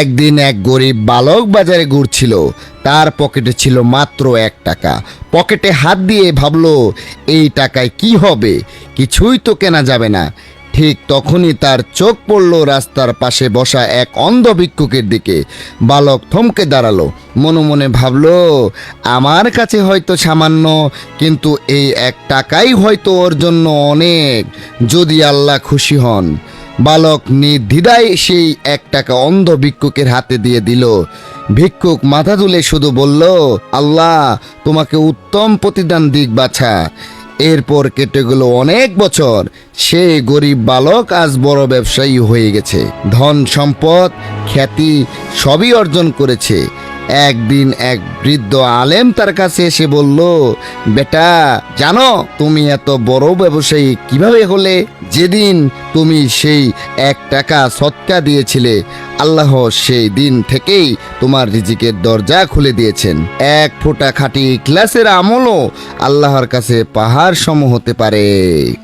একদিন এক গরিব বালক বাজারে ঘুরছিল। তার পকেটে ছিল মাত্র এক টাকা। পকেটে হাত দিয়ে ভাবলো, এই টাকায় কি হবে? কিছুই তো কেনা যাবে না। ঠিক তখনই তার চোখ পড়ল রাস্তার পাশে বসা এক অন্ধ ভিক্ষুকের দিকে। বালক থমকে দাঁড়াল। মনে মনে ভাবলো, আমার কাছে হয়তো সামান্য, কিন্তু এই এক টাকাই হয়তো ওর জন্য অনেক, যদি আল্লাহ খুশি হন। বালক নির্দ্বিধায় সেই এক টাকা অন্ধ ভিক্ষুকের হাতে দিয়ে দিল। ভিক্ষুক মাথা তুলে শুধু বলল, আল্লাহ, তোমাকে উত্তম প্রতিদান দিক বাছা। এরপর কেটে গেল অনেক বছর। সে গরিব বালক আজ বড় ব্যবসায়ী হয়ে গেছে। ধন সম্পদ, খ্যাতি সবই অর্জন করেছে। একদিন এক বৃদ্ধ আলেম তার কাছে এসে বলল, বেটা, জানো, তুমি এত বড় ব্যবসায়ী কীভাবে হলে? যেদিন তুমি সেই এক টাকা সৎকা দিয়েছিলে, আল্লাহ সেই দিন থেকেই তোমার রিজিকের দরজা খুলে দিয়েছেন। এক ফোঁটা খাঁটি ক্লাসের আমলও আল্লাহর কাছে পাহাড় সম হতে পারে।